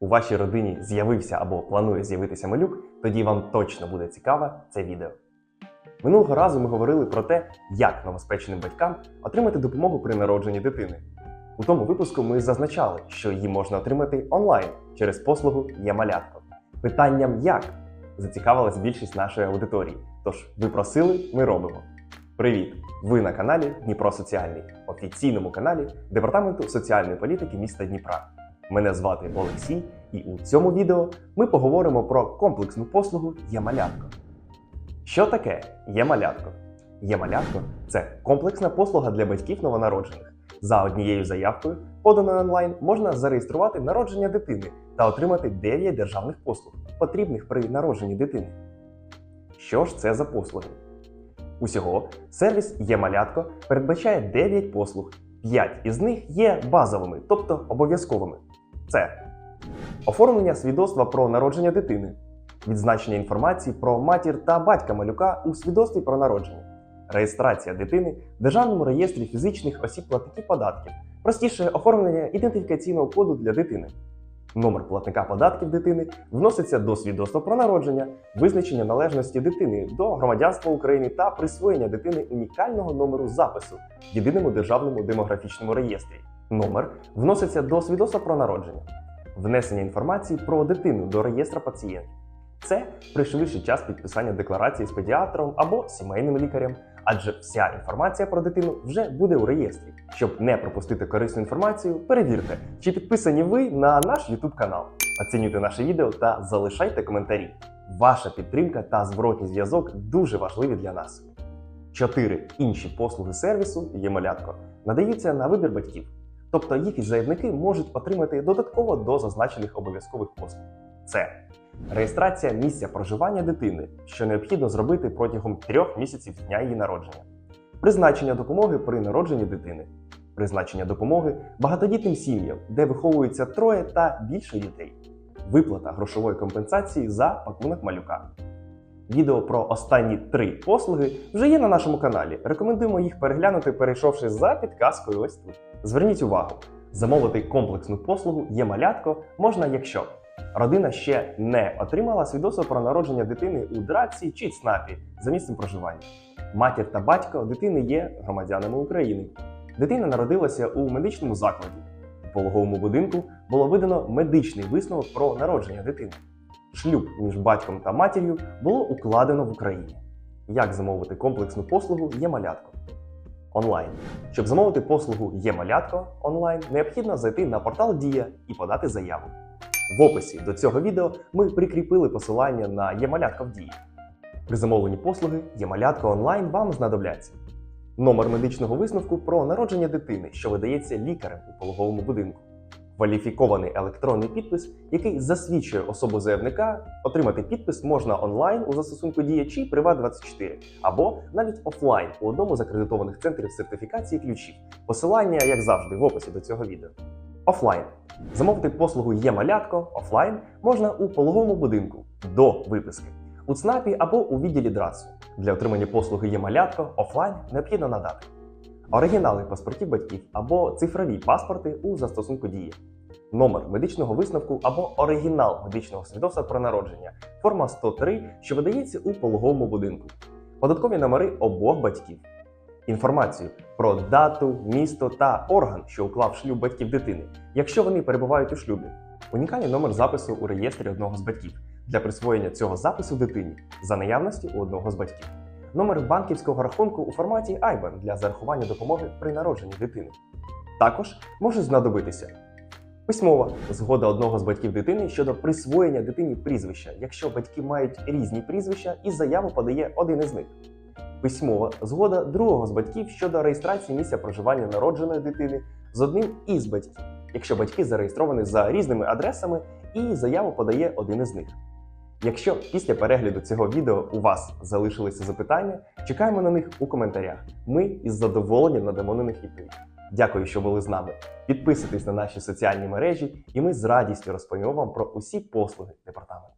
у вашій родині з'явився або планує з'явитися малюк, тоді вам точно буде цікаве це відео. Минулого разу ми говорили про те, як новоспеченим батькам отримати допомогу при народженні дитини. У тому випуску ми зазначали, що її можна отримати онлайн через послугу «Є-малятко». Питанням як зацікавилась більшість нашої аудиторії. Тож ви просили, ми робимо. Привіт! Ви на каналі Дніпро Соціальний, офіційному каналі Департаменту соціальної політики міста Дніпра. Мене звати Олексій, і у цьому відео ми поговоримо про комплексну послугу «Є-малятко». Що таке «Є-малятко»? «Є-малятко» – це комплексна послуга для батьків новонароджених. За однією заявкою, поданою онлайн, можна зареєструвати народження дитини та отримати 9 державних послуг, потрібних при народженні дитини. Що ж це за послуги? Усього сервіс «Є-малятко» передбачає 9 послуг. 5 із них є базовими, тобто обов'язковими. Це оформлення свідоцтва про народження дитини, відзначення інформації про матір та батька малюка у свідоцтві про народження, реєстрація дитини в Державному реєстрі фізичних осіб платників податків, простіше оформлення ідентифікаційного коду для дитини. Номер платника податків дитини вноситься до свідоцтва про народження, визначення належності дитини до громадянства України та присвоєння дитини унікального номеру запису в єдиному державному демографічному реєстрі. Номер вноситься до свідоцтва про народження, внесення інформації про дитину до реєстра пацієнтів. Це пришвидшить час підписання декларації з педіатром або сімейним лікарем, адже вся інформація про дитину вже буде у реєстрі. Щоб не пропустити корисну інформацію, перевірте, чи підписані ви на наш YouTube канал. Оцінюйте наше відео та залишайте коментарі. Ваша підтримка та зворотній зв'язок дуже важливі для нас. Чотири інші послуги сервісу «Є-малятко» надаються на вибір батьків, тобто їх заявники можуть отримати додатково до зазначених обов'язкових послуг. Це реєстрація місця проживання дитини, що необхідно зробити протягом трьох місяців дня її народження, призначення допомоги при народженні дитини, призначення допомоги багатодітним сім'ям, де виховується троє та більше дітей, виплата грошової компенсації за пакунок малюка. Відео про останні три послуги вже є на нашому каналі. Рекомендуємо їх переглянути, перейшовши за підказкою ось тут. Зверніть увагу, замовити комплексну послугу є малятко можна, якщо родина ще не отримала свідоцтво про народження дитини у ДРАЦі чи ЦНАПі за місцем проживання. Матір та батько дитини є громадянами України. Дитина народилася у медичному закладі. У пологовому будинку було видано медичний висновок про народження дитини. Шлюб між батьком та матір'ю було укладено в Україні. Як замовити комплексну послугу є малятко? Онлайн. Щоб замовити послугу є малятко онлайн, необхідно зайти на портал Дія і подати заяву. В описі до цього відео ми прикріпили посилання на Є-малятко в дії. При замовленні послуги Є-малятко онлайн вам знадобляться номер медичного висновку про народження дитини, що видається лікарем у пологовому будинку, кваліфікований електронний підпис, який засвідчує особу заявника. Отримати підпис можна онлайн у застосунку Дія чи Приват24, або навіть офлайн у одному з акредитованих центрів сертифікації ключів. Посилання, як завжди, в описі до цього відео. Офлайн. Замовити послугу «Є-малятко» офлайн можна у пологовому будинку до виписки, у ЦНАПі або у відділі ДРАЦу. Для отримання послуги «Є-малятко» офлайн необхідно надати оригінали паспортів батьків або цифрові паспорти у застосунку Дія, номер медичного висновку або оригінал медичного свідоцтва про народження, форма 103, що видається у пологовому будинку, податкові номери обох батьків, інформацію про дату, місто та орган, що уклав шлюб батьків дитини, якщо вони перебувають у шлюбі, унікальний номер запису у реєстрі одного з батьків для присвоєння цього запису дитині за наявності у одного з батьків, номер банківського рахунку у форматі IBAN для зарахування допомоги при народженні дитини. Також може знадобитися письмова згода одного з батьків дитини щодо присвоєння дитині прізвища, якщо батьки мають різні прізвища і заяву подає один із них. Письмова згода другого з батьків щодо реєстрації місця проживання народженої дитини з одним із батьків, якщо батьки зареєстровані за різними адресами і заяву подає один із них. Якщо після перегляду цього відео у вас залишилися запитання, чекаємо на них у коментарях. Ми із задоволенням надамо на них відповідь. Дякую, що були з нами. Підписуйтесь на наші соціальні мережі, і ми з радістю розповімо вам про усі послуги департаменту.